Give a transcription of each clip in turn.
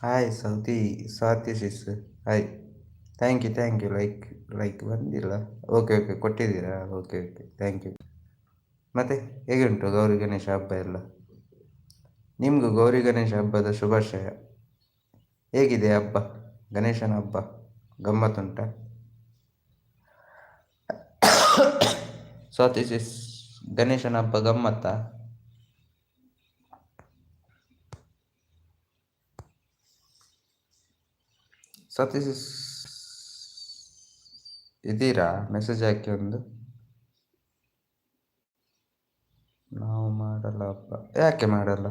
Hi Sauti Swati sis hi thank you thank you like like ಬಂದಿಲ್ಲ. Okay okay ಕೊಟ್ಟಿದ್ದೀರಾ? Okay okay thank you ಮತ್ತೆ ಹೇಗೆ ಉಂಟು ಗೌರಿ ಗಣೇಶ ಹಬ್ಬ ಎಲ್ಲ? ನಿಮಗೂ ಗೌರಿ ಗಣೇಶ ಹಬ್ಬದ ಶುಭಾಶಯ. ಹೇಗಿದೆ ಹಬ್ಬ? ಗಣೇಶನ ಹಬ್ಬ? ಗಮ್ಮತ್ತುಂಟ? ಸ್ವಾತಿ ಸಿಸ್ ಗಣೇಶನ ಹಬ್ಬ ಗಮ್ಮತ್ತಾ? ಸತೀಶ್ ಇದ್ದೀರಾ? ಮೆಸೇಜ್ ಹಾಕಿ ಒಂದು. ನಾವು ಮಾಡಲ್ಲ ಹಬ್ಬ ಯಾಕೆ ಮಾಡಲ್ಲ?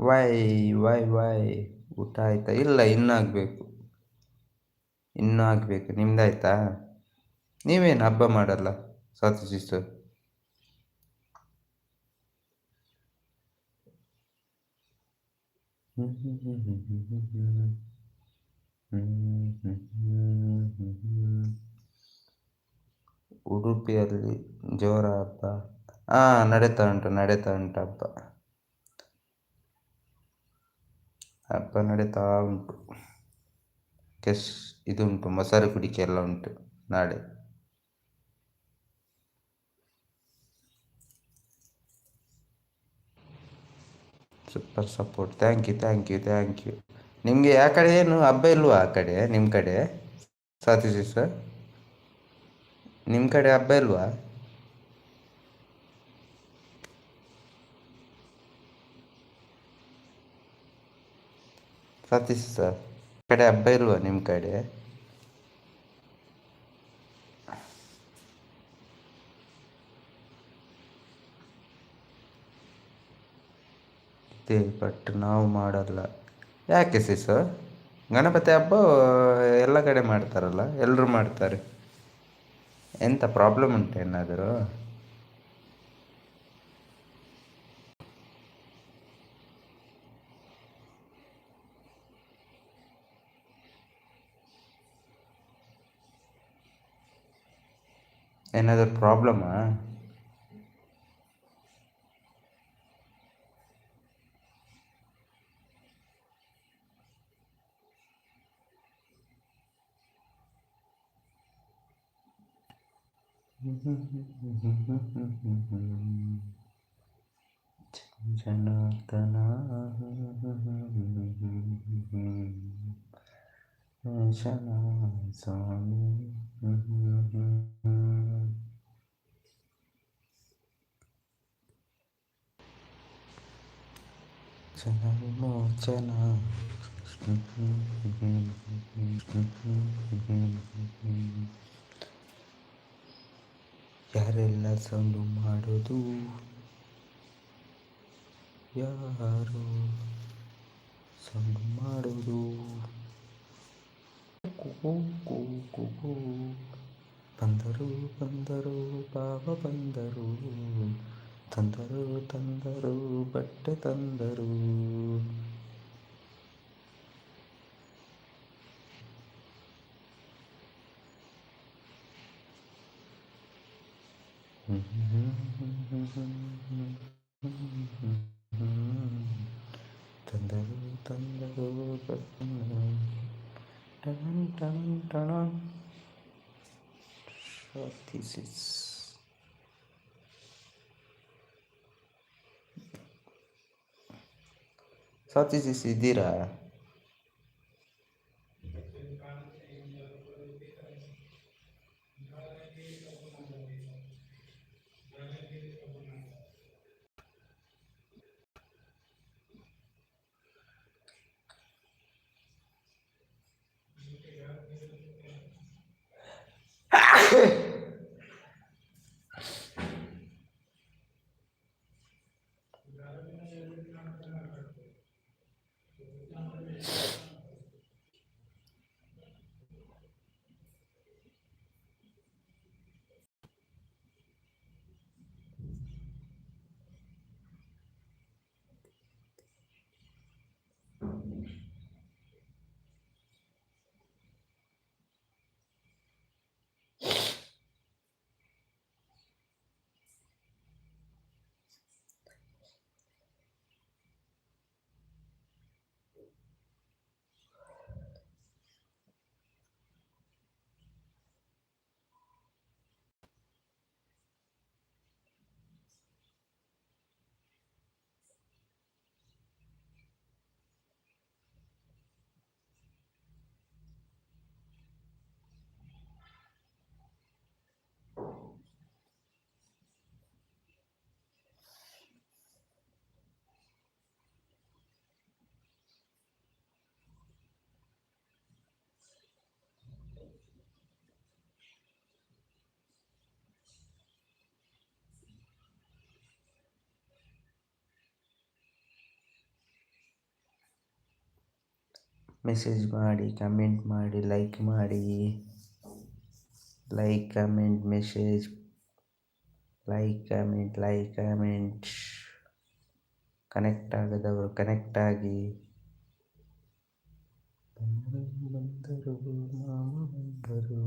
Why why why. ಊಟ ಆಯ್ತಾ? ಇಲ್ಲ, ಇನ್ನೂ ಆಗಬೇಕು. ಇನ್ನೂ ಆಗಬೇಕು. ನಿಮ್ದಾಯ್ತಾ? ನೀವೇನು ಹಬ್ಬ ಮಾಡಲ್ಲ ಸತೀಶ್ ಉಡುಪಿಯಲ್ಲಿ ಜೋರ ಹಬ್ಬ. ಹಾಂ ನಡೀತಾ ಉಂಟು ನಡೀತಾ ಉಂಟು ಹಬ್ಬ. ಹಬ್ಬ ನಡೀತಾ ಉಂಟು. ಕೆಸ್ ಇದುಂಟು, ಮೊಸರು ಕುಡಿಕೆ ಎಲ್ಲ ಉಂಟು ನಾಳೆ. Super support thank you thank you thank you ನಿಮಗೆ ಆ ಕಡೆ ಏನು ಹಬ್ಬ ಇಲ್ವಾ ಆ ಕಡೆ ನಿಮ್ಮ ಕಡೆ? ಸಾತಿ ಸರ್ ನಿಮ್ಮ ಕಡೆ ಹಬ್ಬ ಇಲ್ವಾ? ಸತೀಶ್ ಸರ್ ಕಡೆ ಹಬ್ಬ ಇಲ್ವಾ ನಿಮ್ಮ ಕಡೆ? ಇದೆ ಬಟ್ ನಾವು ಮಾಡಲ್ಲ. ಯಾಕೆ ಸರ್ ಗಣಪತಿ ಹಬ್ಬ ಎಲ್ಲ ಕಡೆ ಮಾಡ್ತಾರಲ್ಲ ಎಲ್ಲರೂ ಮಾಡ್ತಾರೆ. ಎಂಥ ಪ್ರಾಬ್ಲಮ್ ಉಂಟು ಏನಾದರೂ? ಏನಾದರೂ ಪ್ರಾಬ್ಲಮಾ 嗯哼哼哼哼哼哼哼哼，亲爱的娜娜，亲爱的桑，亲爱的莫扎娜。嗯哼哼哼哼哼哼哼哼。ಯಾರೆಲ್ಲ ಸೌಂಡು ಮಾಡೋದು? ಯಾರು ಸೌಂಡು ಮಾಡೋದು? ಬಂದರು ಬಂದರು ಬಾಬ ಬಂದರು. ತಂದರು ತಂದರು ಬಟ್ಟೆ ತಂದರು. thesis. Sati sisi dira. Message ಮಾಡಿ ಕಮೆಂಟ್ ಮಾಡಿ ಲೈಕ್ ಮಾಡಿ. Like comment message like comment like comment connect ಆಗದವರು connect ಆಗಿ. ಬಂದರು ಮಾಮ ಬಂದರು.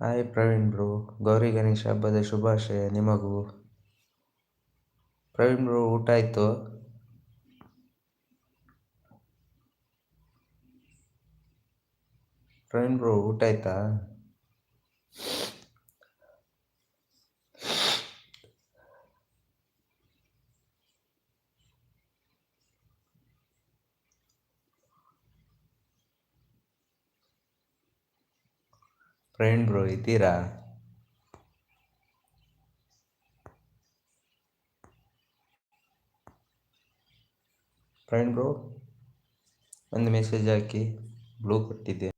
ಹಾಯ್ ಪ್ರವೀಣ್ ಬ್ರೋ, ಗೌರಿ ಗಣೇಶ ಹಬ್ಬದ ಶುಭಾಶಯ ನಿಮಗೂ. ಪ್ರವೀಣ್ ಬ್ರೋ, ಊಟ ಆಯಿತು? ಪ್ರವೀಣ್ ಬ್ರೋ, ಊಟ ಆಯ್ತಾ? ಪ್ರವೀಣ್ ಬ್ರೋ ಇದ್ದೀರಾ ಫ್ರೆಂಡ್ ಬ್ರೋ ಒಂದು ಮೆಸೇಜ್ ಹಾಕಿ ಬ್ಲೂ ಕೊಟ್ಟಿದ್ದೆ.